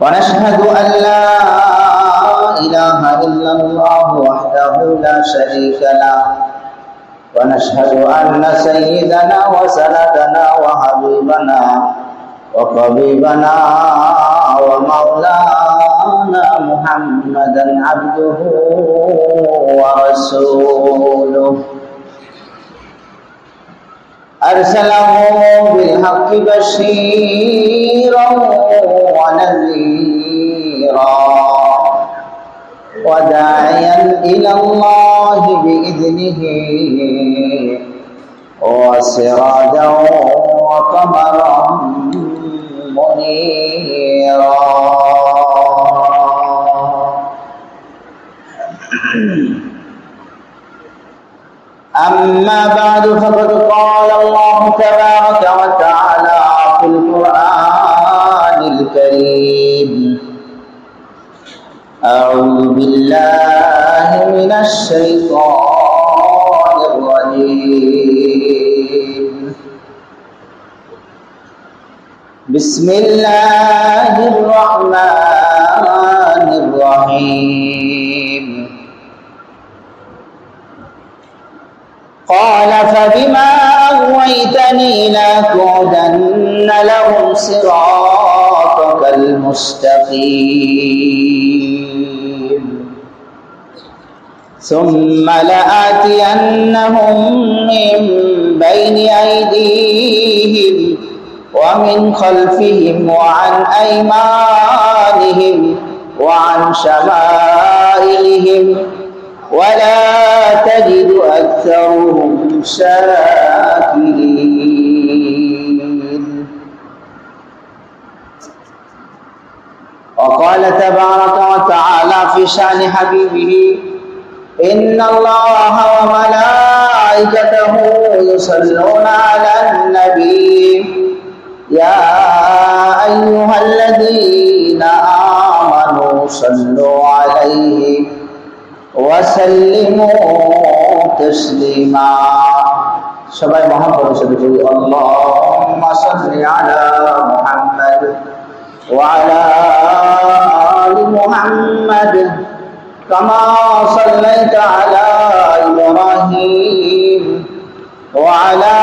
ونشهد أن لا إله إلا الله وحده لا شريك له. ونشهد أن سيدنا وسندنا وحبيبنا وطبيبنا ومولانا محمدا عبده ورسوله. أرسله بالحق بشيرا ونذيرا وداعيا إلى الله بإذنه. وسراجا وقمرا منيرا. أما بعد فقد قال الله تبارك بسم الله الرحمن الرحيم. قال فبما أغويتني لأقعدن لهم صراطك المستقيم. ثم لآتينهم من بين أيديهم ومن خلفهم وعن أيمانهم وعن شمائلهم ولا تجد أكثرهم شاكرين. وقال تبارك وتعالى في شأن حبيبه إن الله وملائكته يصلون على النبي. يا أيها الذين آمنوا صلوا عليه وسلموا تسليما সবাই মহাব্বতের সাথে বলি আল্লাহুম্মা সাল্লি আলা মুহাম্মাদ ওয়া আলা আলি মুহাম্মাদ কামা সাল্লাইতা আলা ইব্রাহিম ওয়া আলা আলি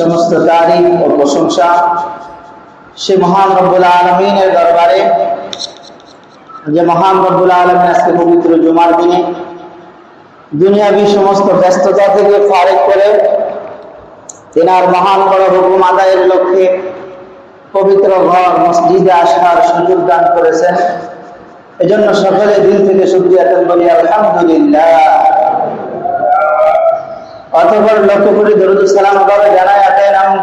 সমস্ত তারিফ ও প্রশংসা সে মহান রব্বুল আলমিনের দরবারে, যে মহান রব্বুল আলমিন আজকে পবিত্র জুমার দিনে দুনিয়াবি সমস্ত ব্যস্ততা থেকে ফারেক করে তেনার মহান বড় হুকুম আদায়ের লক্ষ্যে পবিত্র ঘর, মসজিদে আসার সুযোগ দান করেছেন। এজন্য সকলে দিল থেকে শুক্রিয়া বলি আলহামদুলিল্লাহ। অতঃপর লক্ষ্য করে দরুদ সালাম আবার জানায়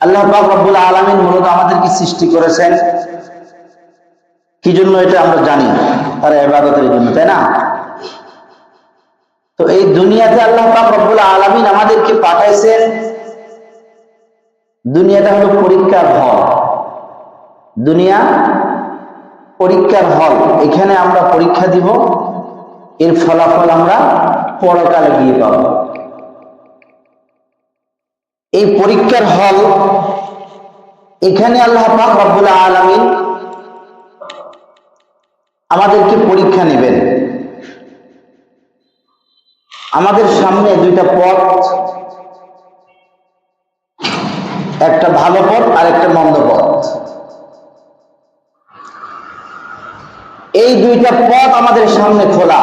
আল্লাহ রব্বুল আলামিন মূলত আমাদেরকে সৃষ্টি করেছেন। কি জন্য এটা আমরা জানি? তার ইবাদতের জন্য, তাই না? তো এই দুনিয়াতে আল্লাহ রব্বুল আলামিন আমাদেরকে পাঠাইছেন। দুনিয়াটা হলো পরীক্ষার হল। দুনিয়া পরীক্ষার হল। এখানে আমরা পরীক্ষা দিব, এর ফলাফল আমরা পরকালে গিয়ে পাব। এই পরীক্ষার হল এখানে আল্লাহ পাক রব্বুল আলামিন আমাদেরকে পরীক্ষা নেবেন। আমাদের সামনে দুইটা পথ, একটা ভালো পথ আর একটা মন্দ পথ। এই দুইটা পথ আমাদের সামনে খোলা।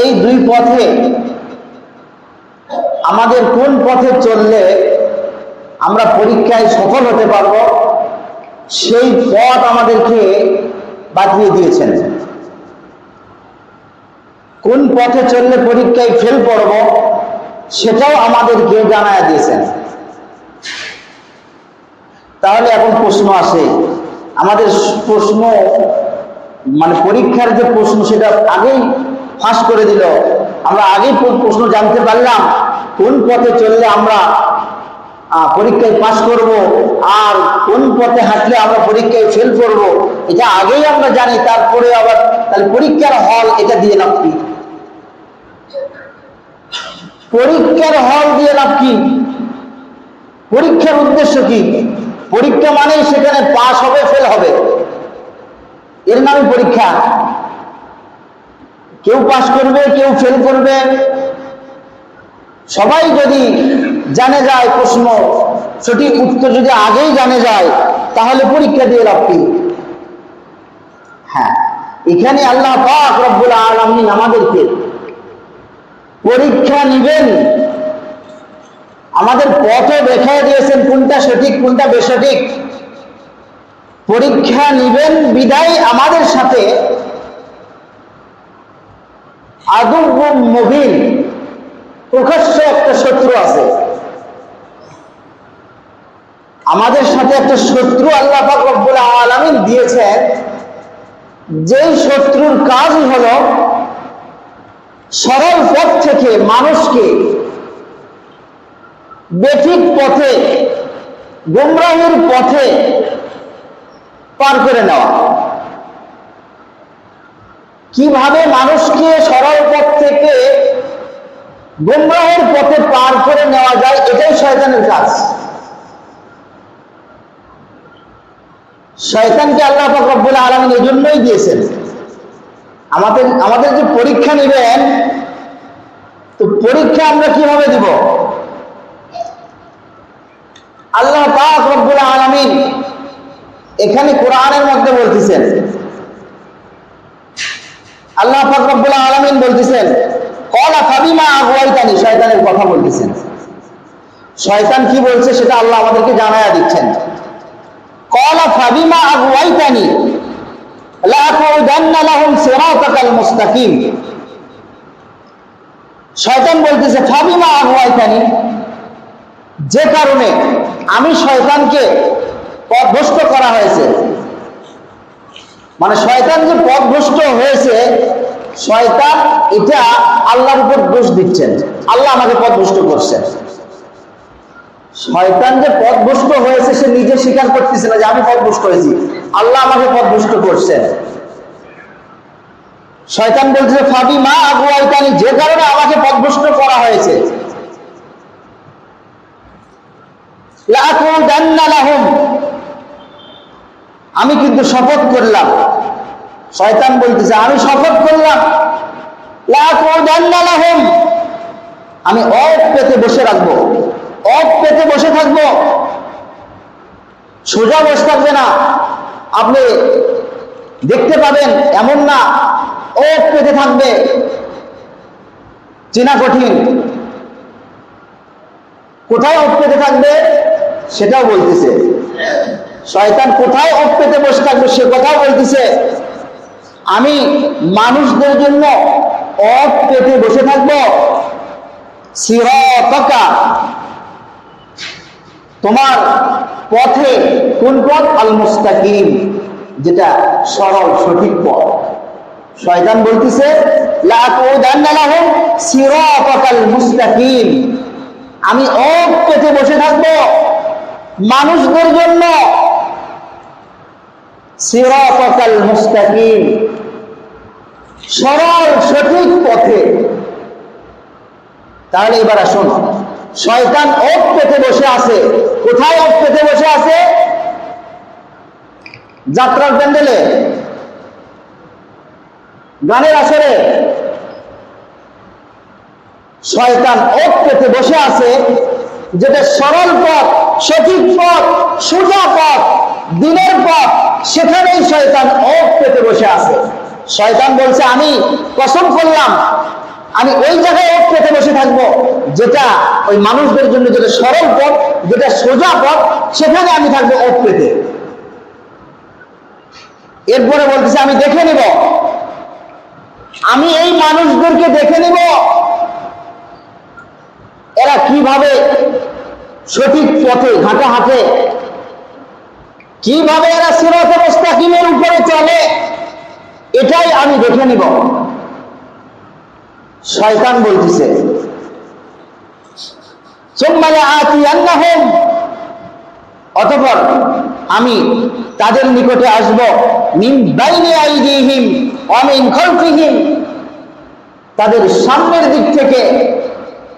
এই দুই পথে, আমাদের কোন পথে চললে আমরা পরীক্ষায় সফল হতে পারব, সেই পথ আমাদেরকে বাতলিয়ে দিয়েছেন। কোন পথে চললে পরীক্ষায় ফেল করব, সেটাও আমাদেরকে জানায় দিয়েছেন। তাহলে এখন প্রশ্ন আসে, আমাদের প্রশ্ন মানে পরীক্ষার যে প্রশ্ন, সেটা আগেই ফাঁস করে দিল। আমরা আগেই প্রশ্ন জানতে পারলাম, কোন পথে চললে আমরা পরীক্ষায় পাশ করব আর কোন পথে হাঁটলে আমরা পরীক্ষায় ফেল করব, এটা আগেই আমরা জানি, তারপরে আবার তাহলে পরীক্ষার হল এটা দিয়ে লাভ কি? পরীক্ষার হল দিয়ে লাভ কি? পরীক্ষার উদ্দেশ্য কি? পরীক্ষা মানেই সেখানে পাশ হবে ফেল হবে। এর নামে পরীক্ষা। কেউ পাশ করবে, কেউ ফেল করবে। সবাই যদি জানে যায় প্রশ্ন, সঠিক উত্তর যদি আগেই জানে যায়, তাহলে পরীক্ষা দিয়ে লাভ কি? হ্যাঁ এখানে আল্লাহ পাক রব্বুল আলামিন আমাদেরকে পরীক্ষা নিবেন। আমাদের পথে দেখায় দিয়েছেন কোনটা সঠিক, কোনটা বেসঠিক। পরীক্ষা নিবেন, বিদায় আমাদের সাথে। আদব প্রকাশ্য একটা শত্রু আছে। আমাদের সাথে একটা শত্রু আল্লাহ রব্বুল আলামিন দিয়েছেন। যেই শত্রুর কাজ হল সরল পথ থেকে মানুষকে বেঠিক পথে, গুমরাহির পথে পার করে নেওয়া। কীভাবে মানুষকে সরল পথ থেকে গুমরাহের পথে পার করে নেওয়া যায়, এটাই শয়তানের কাজ। শয়তানকে আল্লাহ পাক রব্বুল আলামিন এই জন্যই দিয়েছেন। আমাদের আমাদের যে পরীক্ষা নেবেন, তো পরীক্ষা আমরা কীভাবে দিব? আল্লাহ পাক আলামিন এখানে কোরআনের মধ্যে বলতেছেন আল্লাহ পাক রব্বুল আলামিন বলতেছেন, কলা ফাবিমা আগুয়াইতানি শয়তানের কথা বলতেছেন। শয়তান কি বলছে সেটা আল্লাহ আমাদেরকে জানায়া দিচ্ছেন। কলা ফাবিমা আগুয়াইতানি মুস্তাকিম শয়তান বলতেছে, ফাবিমা আগুয়াইতানি যে কারণে আমি শয়তানকে পথভ্রষ্ট করা হয়েছে। মানে শয়তান যে পথভ্রষ্ট হয়েছে, শয়তান এটা আল্লাহর উপর দোষ দিচ্ছেন। আল্লাহ আমাকে পথভ্রষ্ট করছেন। শয়তান যে পথভ্রষ্ট হয়েছে, সে নিজে স্বীকার করতেছে না যে আমি পথভ্রষ্ট হয়েছি। আল্লাহ আমাকে পথভ্রষ্ট করছেন। শয়তান বলছে, ফাবি মা আগুয়াইতানি যে কারণে আমাকে পথভ্রষ্ট করা হয়েছে। লাহুম। আমি কিন্তু শপথ করলাম। শয়তান বলতেছে, আমি শপথ করলাম। আমি অফ পেতে বসে রাখব। অফ পেতে বসে থাকব। সোজা বসে থাকবে না। আপনি দেখতে পাবেন এমন না, অফ পেতে থাকবে। চেনা কঠিন। কোথায় অফ পেতে থাকবে সেটাও বলতেছে। শয়তান কোথায় অফ পেতে বসে থাকবে সে কথাও বলতেছে। আমি মানুষদের জন্য অফ পেতে বসে থাকব। সিরতকা। তোমার পথে কোন পথ? আল মুস্তাকিম যেটা সরল, সঠিক পথ। শয়তান বলতেছে মুস্তাকিম আমি অপ পেতে বসে থাকব। মানুষদের জন্য সিরাতাকাল মুস্তাকিম। সরল সঠিক পথে। তাহলে এবার আসুন। শয়তান অপ পেতে বসে আছে। কোথায় অপ পেতে বসে আছে? যাত্রার প্যান্ডেলে। গানের আসরে। শয়তান ওক পেতে বসে আছে। যেটা সরল পথ, সঠিক পথ, সোজা পথ। দিনের পথ, সেখানেই শয়তান ওক পেতে বসে আছে। শয়তান বলছে, আমি কসম করলাম, আমি ওই জায়গায় ওক পেতে বসে থাকব, যেটা ওই মানুষদের জন্য যেটা সরল পথ, যেটা সোজা পথ, সেখানে আমি থাকব ওক পেতে। এরপরে বলতেছে, আমি দেখে নিব। আমি এই মানুষদেরকে দেখে নিব। এরা কীভাবে সঠিক পথে, ঘাটা হাঁটে কীভাবে এরা সিরত মুস্তাকিমের উপরে চলে, এটাই আমি দেখে নিব। শয়তান বলতেছে অতঃপর আমি তাদের নিকটে আসব খলফিহিম তাদের সামনের দিক থেকে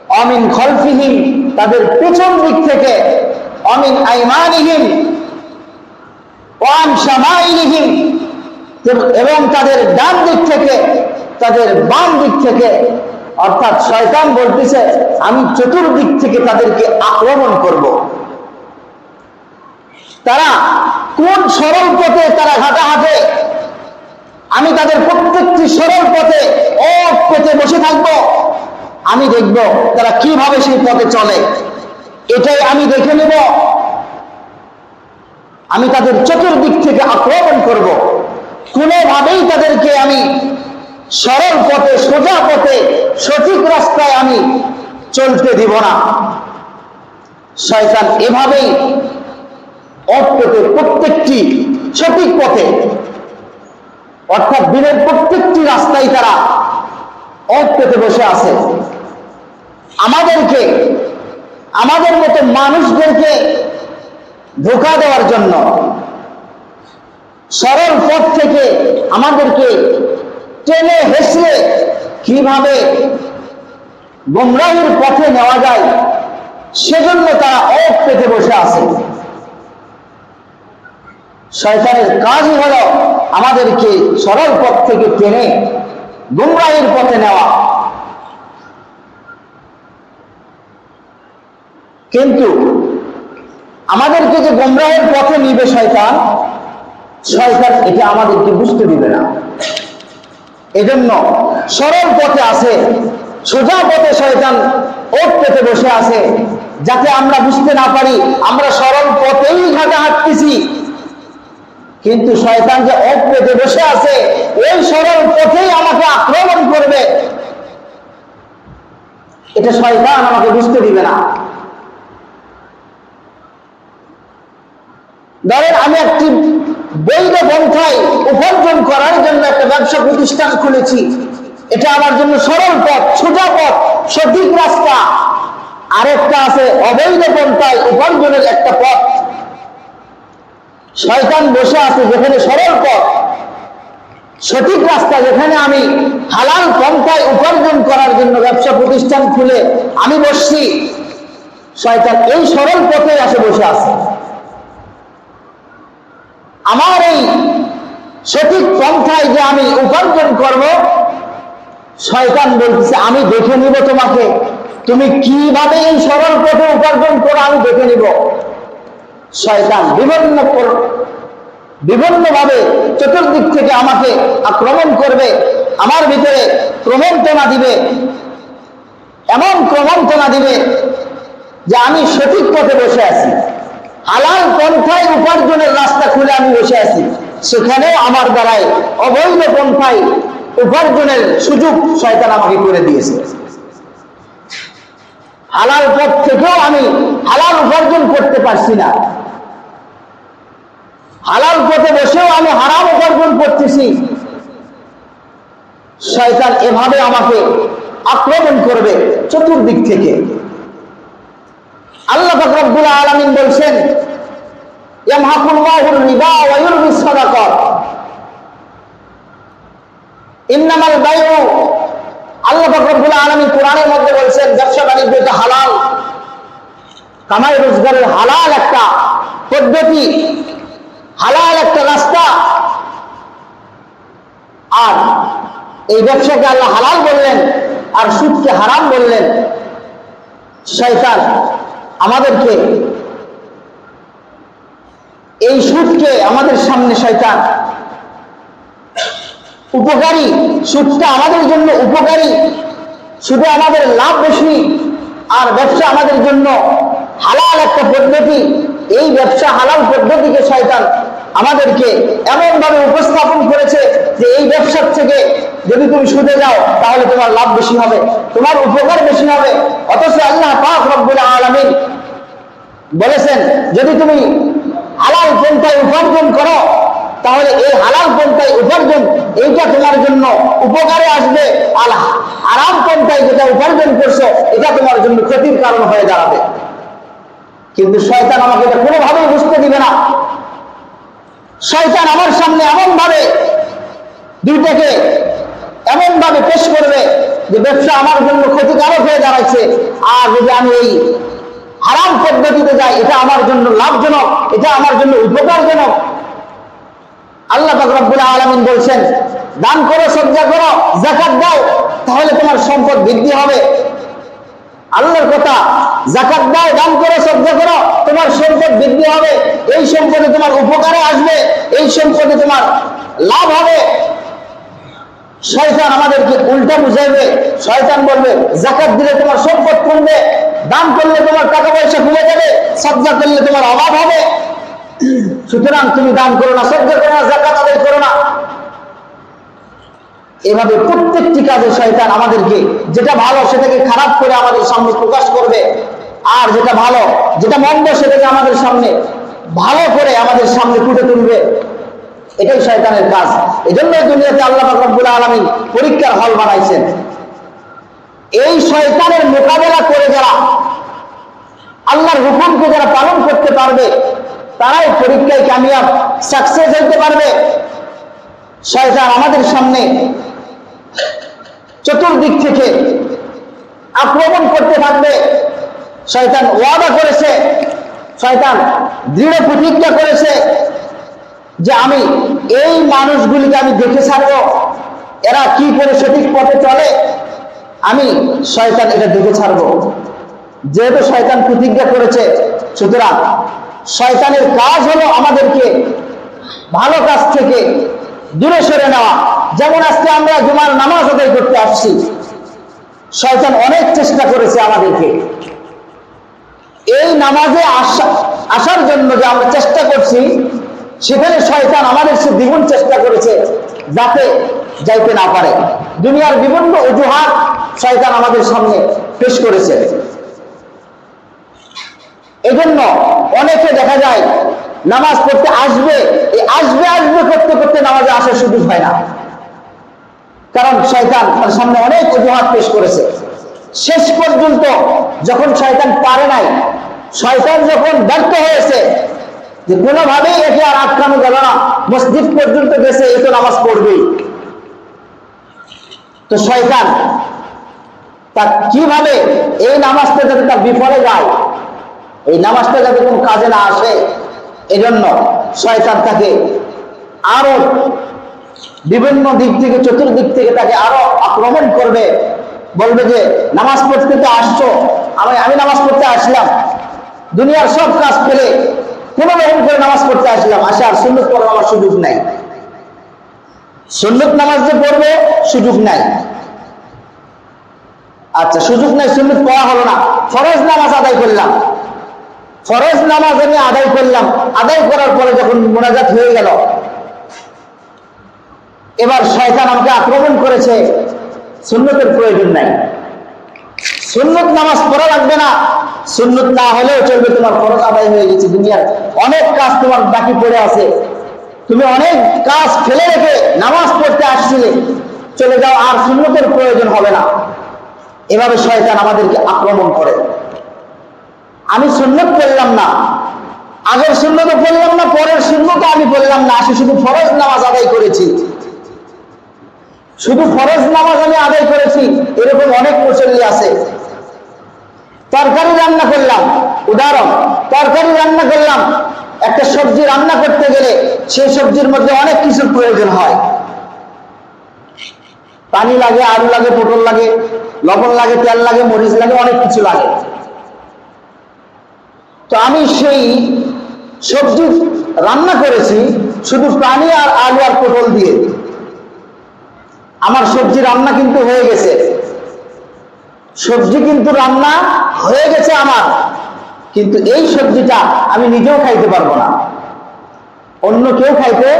অমিন খলফিহিম তাদের পেছন দিক থেকে অমিন শামাইলিহিম এবং তাদের ডান দিক থেকে, তাদের বাম দিক থেকে, অর্থাৎ শয়তান বলতেছে, আমি চতুর্দিক থেকে তাদেরকে আক্রমণ করব। তারা কোন সরল পথে তারা ঘাটা হাঁটে আমি তাদের প্রত্যেকটি সরল পথে অফ পথে বসে থাকব। আমি দেখব তারা কীভাবে সেই পথে চলে। এটাই আমি দেখে নেব। আমি তাদের চতুর্দিক থেকে আক্রমণ করব। কোনোভাবেই তাদেরকে আমি সরল পথে, সোজা পথে, সঠিক রাস্তায় আমি চলতে দিব না। শয়তান এভাবেই অপথে প্রত্যেকটি সঠিক পথে, অর্থাৎ দিনের প্রত্যেকটি রাস্তায় তারা অপথে বসে আছে। আমাদেরকে, আমাদের মতো মানুষদেরকে ধোকা দেওয়ার জন্য। সরল পথ থেকে আমাদেরকে টেনে হেসে কীভাবে গোমরাহির পথে নেওয়া যায়, সেজন্য তারা অফ পেতে বসে আছে। শয়তানের কাজই হলো আমাদেরকে সরল পথ থেকে টেনে গুমরাহির পথে নেওয়া। কিন্তু আমাদেরকে যে গুমরাহের পথে নিবে শয়তান শয়তান এটা আমাদেরকে বুঝতে দিবে না। এজন্য সরল পথে আছে, সোজা পথে শয়তান ওট পেতে বসে আছে, যাতে আমরা বুঝতে না পারি, আমরা সরল পথেই ঘাটে হাঁটতেছি। কিন্তু শয়তান যে অপ পেতে বসে আছে, ওই সরল পথেই আমাকে আক্রমণ করবে। এটা শয়তান আমাকে বুঝতে দিবে না। ধরেন আমি একটি বৈধ পন্থায় উপার্জন করার জন্য একটা ব্যবসা প্রতিষ্ঠান খুলেছি। এটা আমার জন্য সরল পথ সোজা পথ, সঠিক রাস্তা। আরেকটা আছে অবৈধ পন্থায় উপার্জনের একটা পথ। শয়তান বসে আছে যেখানে সরল পথ, সঠিক রাস্তা যেখানে আমি হালাল পন্থায় উপার্জন করার জন্য ব্যবসা প্রতিষ্ঠান খুলে আমি বসছি। শয়তান এই সরল পথে আসে বসে আছে। আমার এই সঠিক পন্থায় যে আমি উপার্জন করব, শয়তান বলতেছে, আমি দেখে নিব তোমাকে। তুমি কীভাবে এই সরল পথে উপার্জন করো, আমি দেখে নিব। শয়তান বিভিন্ন বিভিন্ন ভাবে চতুর্দিক থেকে আমাকে আক্রমণ করবে, আমার ভিতরে ক্রমন্তনা দিবে, এমন ক্রমন্তনা দিবে যে আমি সঠিক পথে বসে আছি। হালাল পন্থায় উপার্জনের রাস্তা খুলে আমি বসে আছি। সেখানেও আমার দ্বারাই অবৈধ পন্থায় উপার্জনের সুযোগ শয়তান আমাকে করে দিয়েছে। হালাল পথ থেকেও আমি হালাল উপার্জন করতে পারছি না। হালাল পথে বসেও আমি হারাম উপার্জন করতেছি। শয়তান এভাবে আমাকে আক্রমণ করবে চতুর্দিক থেকে। আল্লাহ রব্বুল আলামিন বলছেন আল্লাহ হালাল। রোজগারের একটা পদ্ধতি, হালাল একটা রাস্তা। আর এই ব্যবসাকে আল্লাহ হালাল বললেন, আর সুদকে হারাম বললেন। শয়তান আমাদেরকে এই সুদকে আমাদের সামনে শয়তান, উপকারী সুদটা আমাদের জন্য উপকারী, শুধু আমাদের লাভ বেশি, আর ব্যবসা আমাদের জন্য হালাল একটা পদ্ধতি, এই ব্যবসা হালাল পদ্ধতিকে শয়তান আমাদেরকে এমন ভাবে উপস্থাপন করেছে যে এই ব্যবসার থেকে যদি তুমি সুদে যাও, তাহলে তোমার লাভ বেশি হবে, তোমার উপকার বেশি হবে। অথচ আল্লাহ পাক রব্বুল আলামিন বলেছেন, যদি তুমি হালাল পন্থায় উপার্জন করো, তাহলে এই হালাল পন্থায় উপার্জন, এইটা তোমার জন্য উপকারে আসবে। আর আরাম পন্থায় যেটা উপার্জন করছ, এটা তোমার জন্য ক্ষতির কারণ হয়ে দাঁড়াবে। কিন্তু শয়তান আমাকে এটা কোনোভাবেই বুঝতে দিবে না। শয়তান আমার সামনে এমন ভাবে দুইটাকে এমন ভাবে পেশ করবে যে ব্যবসা আমার জন্য ক্ষতিকারক হয়ে দাঁড়াচ্ছে আর যদি আমি এই হারাম পদ্ধতিতে যাই, এটা আমার জন্য লাভজনক, এটা আমার জন্য উপকারজনক। আল্লাহ রব্বুল আলামিন বলছেন, দান করো, সজ্জা করো জাকাত দাও, তাহলে তোমার সম্পদ বৃদ্ধি হবে। আল্লাহর কথা জাকাত দাও, দান করো সজ্জা করো, তোমার সম্পদ বৃদ্ধি হবে, এই সম্পদে তোমার উপকারে আসবে, এই সম্পদে তোমার লাভ হবে। শয়তান আমাদেরকে উল্টা বুঝাইবে, শয়তান বলবে জাকাত দিলে তোমার সম্পদ কমবে, দান করলে তোমার টাকা পয়সা কমে যাবে সজ্জা করলে তোমার অভাব হবে। সুতরাং তুমি দান করো না সজ্জা করো না জাকাত আদায় এভাবে প্রত্যেকটি কাজে শয়তান আমাদেরকে যেটা ভালো সেটাকে খারাপ করে আমাদের সামনে প্রকাশ করবে। আর যেটা ভালো, যেটা মন্দ সেটাকে আমাদের সামনে ভালো করে আমাদের সামনে ফুটে তুলবে। এটাই শয়তানের কাজ। এই জন্য দুনিয়াতে আল্লাহ রব্বুল আলমিন পরীক্ষার হল বানাইছেন। এই শয়তানের মোকাবেলা করে যারা আল্লাহর হুকুমকে যারা পালন করতে পারবে, তারাই পরীক্ষায় কামিয়াব সাকসেস হইতে পারবে। শয়তান আমাদের সামনে চতুর্দিক থেকে আক্রমণ করতে থাকবে। শয়তান ওয়াদা করেছে, শয়তান দৃঢ় প্রতিজ্ঞা করেছে যে আমি এই মানুষগুলিকে আমি দেখে ছাড়বো। এরা কি করে সঠিক পথে চলে? আমি শয়তান এটা দেখে ছাড়বো। যেহেতু শয়তান প্রতিজ্ঞা করেছে, সুতরাং শয়তানের কাজ হলো আমাদেরকে ভালো কাজ থেকে দূরে সরে নেওয়া। যেমন আজকে আমরা জুমার নামাজ আদায় করতে আসছি। শয়তান অনেক চেষ্টা করেছে আমাদেরকে। এই নামাজে আসা, আসার জন্য যে আমরা চেষ্টা করছি, সেখানে শয়তান আমাদের সে দ্বিগুণ চেষ্টা করেছে, যাতে যাইতে না পারে। দুনিয়ার বিভিন্ন অজুহাত শয়তান আমাদের সামনে পেশ করেছে। এজন্য অনেকে দেখা যায় নামাজ পড়তে আসবে, এই আসবে আসবে করতে করতে নামাজে আসার সুযোগ হয় না। কারণ শয়তান তার সামনে অনেক অজুহাত পেশ করেছে। শেষ পর্যন্ত যখন শয়তান পারে নাই, শয়তান যখন ব্যর্থ হয়েছে, যে কোনোভাবেই একে আর আটকানো গেল না, মসজিদ পর্যন্ত গেছে, এ তো নামাজ পড়বেই। তো শয়তান তার কীভাবে এই নামাজটা যাতে তার বিফলে যায় এই নামাজটা যাতে কোনো কাজে না আসে, এজন্য শয়তান তাকে আরও বিভিন্ন দিক থেকে, চতুর্দিক থেকে তাকে আরও আক্রমণ করবে। বলবে যে, নামাজ পড়তে তো আসছো, আমি আমি নামাজ পড়তে আসলাম। দুনিয়ার সব কাজ ফেলে কোনো রকম করে নামাজ পড়তে আসলাম। আসে আর সুন্নত পড়ার আমার সুযোগ নাই। সুন্নত নামাজ যে পড়বে, সুযোগ নাই। আচ্ছা সুযোগ নাই, সুন্নত পড়া হলো না। ফরজ নামাজ আদায় করলাম। ফরজ নামাজ আমি আদায় করলাম। আদায় করার পরে যখন মোনাজাত হয়ে গেল, এবার শয়তান আমাকে আক্রমণ করেছে। সুন্নতের প্রয়োজন নাই। সুন্নত নামাজ পড়া লাগবে না। সুন্নত না হলেও চলবে তোমার ফরজ আদায় হয়ে গেছে। দুনিয়ার অনেক কাজ তোমার বাকি পড়ে আছে। তুমি অনেক কাজ ফেলে রেখে নামাজ পড়তে আসছিলে। চলে যাও, আর সুন্নতের প্রয়োজন হবে না। এভাবে শয়তান আমাদেরকে আক্রমণ করে। আমি সুন্নত করলাম না। আগের শূন্যত পড়লাম না, পরের শূন্যত আমি পড়লাম না। আসে শুধু ফরজ নামাজ আদায় করেছি। শুধু ফরজ নামাজ আমি আদায় করেছি, এরকম অনেক মুসল্লি আছে। তরকারি রান্না করলাম, উদাহরণ, তরকারি রান্না করলাম। একটা সবজি রান্না করতে গেলে সেই সবজির মধ্যে অনেক কিছুর প্রয়োজন হয়। পানি লাগে, আলু লাগে, পটল লাগে, লবণ লাগে, তেল লাগে, মরিচ লাগে, অনেক কিছু লাগে। তো আমি সেই সবজি রান্না করেছি, শুধু পানি আর আলু আর পটল দিয়ে। আমার সবজি রান্না কিন্তু হয়ে গেছে। সবজি কিন্তু রান্না হয়ে গেছে আমার, কিন্তু এই সবজিটা আমি নিজেও খাইতে পারব না। অন্য কেউ খাইতে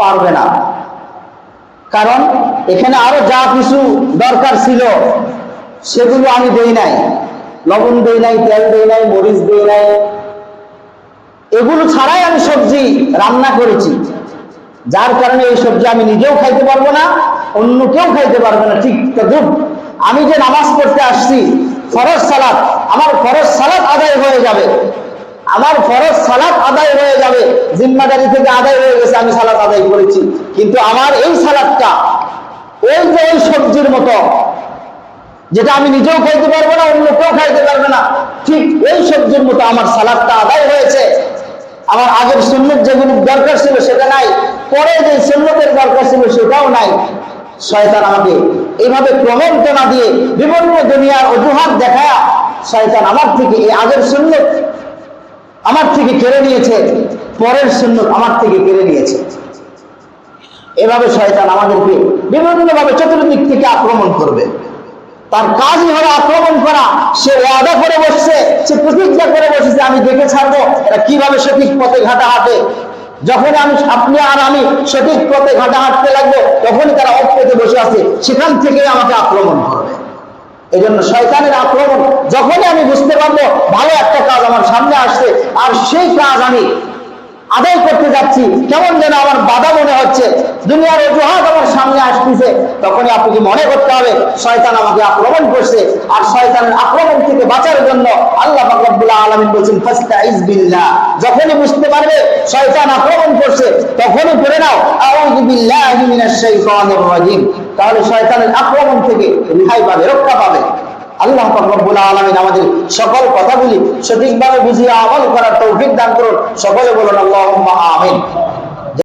পারবে না। কারণ এখানে আরও যা কিছু দরকার ছিল, সেগুলো আমি দেই নাই। লবণ দেই নাই, তেল দেই নাই, মরিচ দেই নাই। এগুলো ছাড়াই আমি সবজি রান্না করেছি। যার কারণে এই সবজি আমি নিজেও খাইতে পারব না, অন্য কেউ খাইতে পারবে না। ঠিক তদ্রুপ আমি যে নামাজ পড়তে আসছি, ফরজ সালাত, আমার ফরজ সালাত আদায় হয়ে যাবে। আমার ফরজ সালাত আদায় হয়ে যাবে। জিম্মাদারি থেকে আদায় হয়ে গেছে, আমি সালাত আদায় করেছি। কিন্তু আমার এই সালাদটা ওই যে ওই সবজির মতো যেটা আমি নিজেও খাইতে পারব না, অন্য কেউ খাইতে পারবে না। ঠিক এই সবজির মতো আমার সালাদটা আদায় হয়েছে। আমার আগের সুন্নত যেগুলো দরকার ছিল সেটা নাই, পরে যে সুন্নতের দরকার ছিল সেটাও নাই। শয়তান আমাকে এইভাবে প্রবঞ্চনা দিয়ে বিভিন্ন দুনিয়ার অজুহাত দেখায় শয়তান আমার থেকে এই আগের সুন্নত আমার থেকে কেড়ে নিয়েছে, পরের সুন্নত আমার থেকে কেড়ে নিয়েছে। এভাবে শয়তান আমাদেরকে বিভিন্নভাবে চতুর্দিক থেকে আক্রমণ করবে। তার কাজই হলো আক্রমণ করা। সে ওয়াদা করে বসছে, সে প্রতিজ্ঞা করে বসেছে আমি দেখে ছাড়বো এরা কীভাবে সঠিক পথে ঘাটা হাঁটে? যখন আমি আপনি আর আমি সঠিক পথে ঘাটা হাঁটতে লাগবো, তখনই তারা অপথে বসে আছে, সেখান থেকে আমাকে আক্রমণ করবে এই জন্য শয়তানের আক্রমণ, যখনই আমি বুঝতে পারব, ভালো একটা কাজ আমার সামনে আসছে, আর সেই কাজ আমি আদায় করতে যাচ্ছি, কেমন যেন আমার বাধা মনে হচ্ছে। দুনিয়ার অজুহাত আমার সামনে আসতেছে। তখনই আপনাকে মনে করতে হবে, শয়তান আমাকে আক্রমণ করছে, আর শয়তানের আক্রমণ থেকে বাঁচার জন্য আল্লাহ রব্বুল আলমিন বলছেন ফাস্তাইজ বিল্লাহ। যখনই বুঝতে পারবে শয়তান আক্রমণ করছে, তখনই করে নাও, আউযু বিল্লাহি মিনাশ শাইতানির রাজিম। তাহলে শয়তানের আক্রমণ থেকে রেহাই পাবে, রক্ষা পাবে। আল্লাহ রব্বুল আলমিন আমাদের সকল কথাগুলি সঠিকভাবে বুঝিয়ে আমল করার তৌফিক দান করুন। সকলে বলুন আল্লাহ আমিন।